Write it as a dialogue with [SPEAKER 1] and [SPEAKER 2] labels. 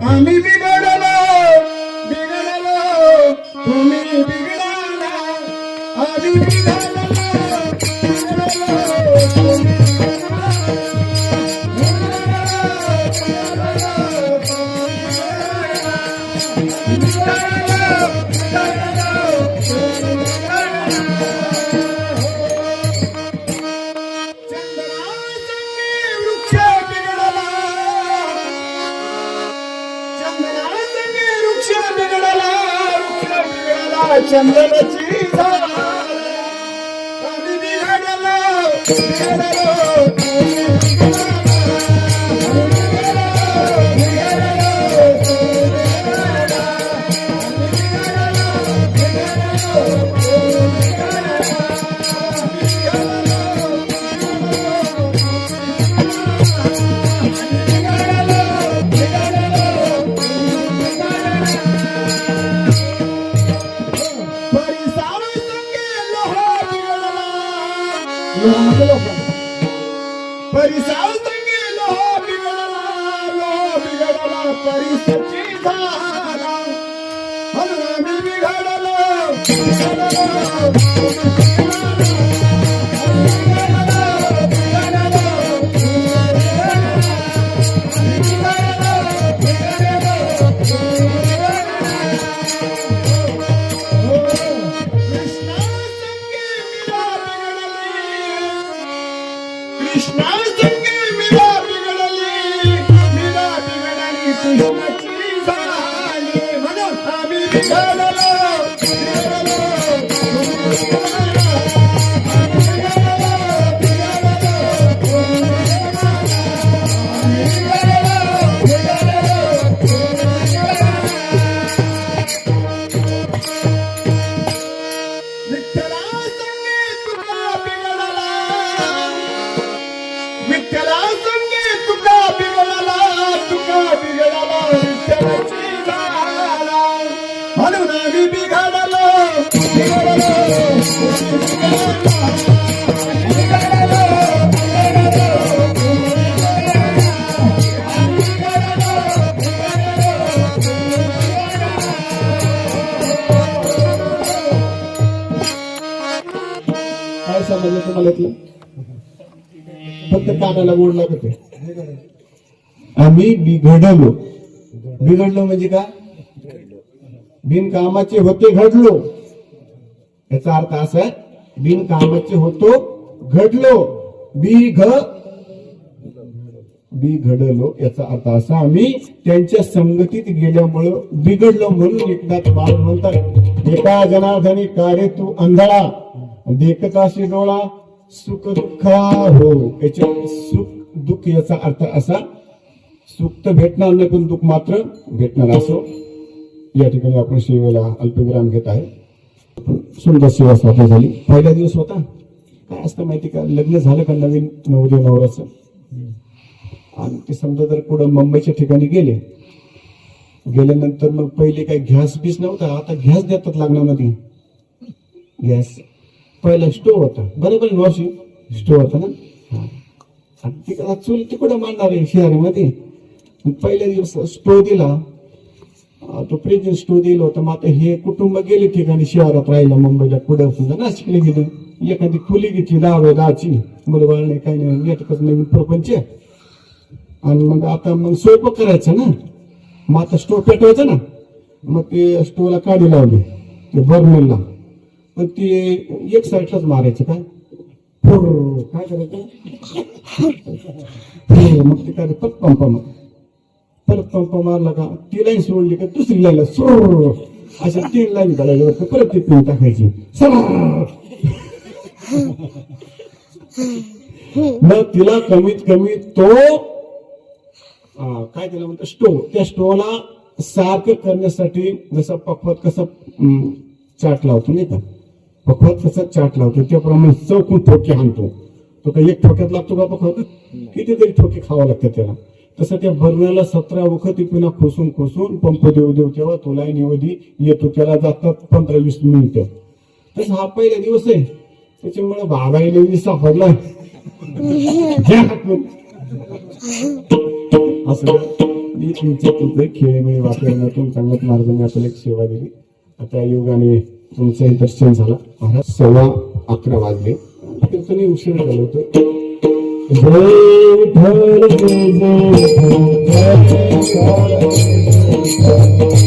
[SPEAKER 1] I'm leaving. बिघडला चंदनाची परिसार संगे लोहा बिघडला लोहा बिघडला परिसची झाला म्हणून आम्ही बिघडलो विठ्ठला संगे तुका बिघडला विठ्ठला संगे तुका बिघडला तुका बिघडलो, काय समजलं तुम्हाला इथलं फक्त कानाला गोड लागत आम्ही बिघडलो. बिघडलो म्हणजे का? बिनकामाचे होते घडलो. याचा अर्थ असा आहे बिनकामाचे होतो घडलो. बिघ बिघडलो याचा अर्थ असा आम्ही त्यांच्या संगतीत गेल्यामुळं बिघडलो म्हणून एकदा बाळ म्हणतात एका जनार्दनी कार्य तू अंधळा देखताशी डोळा सुख दुःखा हो. याच्या सुख दुःख याचा अर्थ असा सुख तर भेटणार नाही पण दुःख मात्र भेटणार असो. या ठिकाणी आपण सेवेला अल्पविराम घेत आहे. सुंदर सेवा स्थापना झाली. पहिला दिवस होता. काय असतं माहिती का? लग्न झालं का नवीन नवदेव नवराचं आणि ते समजा जर पुढं मुंबईच्या ठिकाणी गेले गेल्यानंतर मग पहिले काही गॅस बीस नव्हता. आता गॅस देतात लग्नामध्ये. गॅस पहिला स्टोव होता. बरोबर नॉशी स्टोव होता ना? आणि तिकडे चूल तिकडं मांडणार आहे शहरामध्ये पहिल्या दिवस स्टोव दिला. तो प्रेझेंट स्टोव दिला होता. मग आता हे कुटुंब गेले ठिकाणी शहरात राहिलं मुंबईला पुढे समजा नाशिकला गेलं. एखादी खुली घेतली दहा बाय दहाची मुलं नाही काही नाही. नेटकच नवीन प्रपंच आहे. आणि मग आता मग स्वयंपाक करायचं ना? मग आता स्टोव पेटवायचा ना? मग ते स्टोवला काढी लावली ते बर्नरला पण ते एक साईडलाच मारायचं काय? हो काय करायचं? मग ते काय परत पंप मग. परत पंप मारला का ती लाईन सोडली का दुसरी लाईन सोड. अशा तीन लाईन घालायच्या परत ती पिऊन टाकायची. मग तिला कमीत कमी तो काय त्याला म्हणतो स्टोव त्या स्टोवला सारखं करण्यासाठी जसा पखवत कसा चाट लावतो नाही का? पखवत कसा चाट लावतो त्याप्रमाणे चौकून ठोके हाणतो. तो काही एक ठोक्यात लागतो का पखवत? कितीतरी ठोके खावा लागतात त्याला. तसं त्या भरण्याला सतरा वखत पुन्हा खोसून खोसून पंप देवदेव देऊ तेव्हा तो निवडी येतो त्याला जातात पंधरा वीस मिनिटं. तसं हा पहिला दिवस आहे. त्याच्यामुळे बाबाई सापडला घ्या असं. मी तुमच्या तुमचे खेळीमेळी वापरण्यातून चांगल्याच मार्गाने आपल्याला एक सेवा दिली. आता योगाने तुमचंही दर्शन झालं. सव्वा अकरा वाजले. कीर्तनी उशीर झालं होतं. Thank you.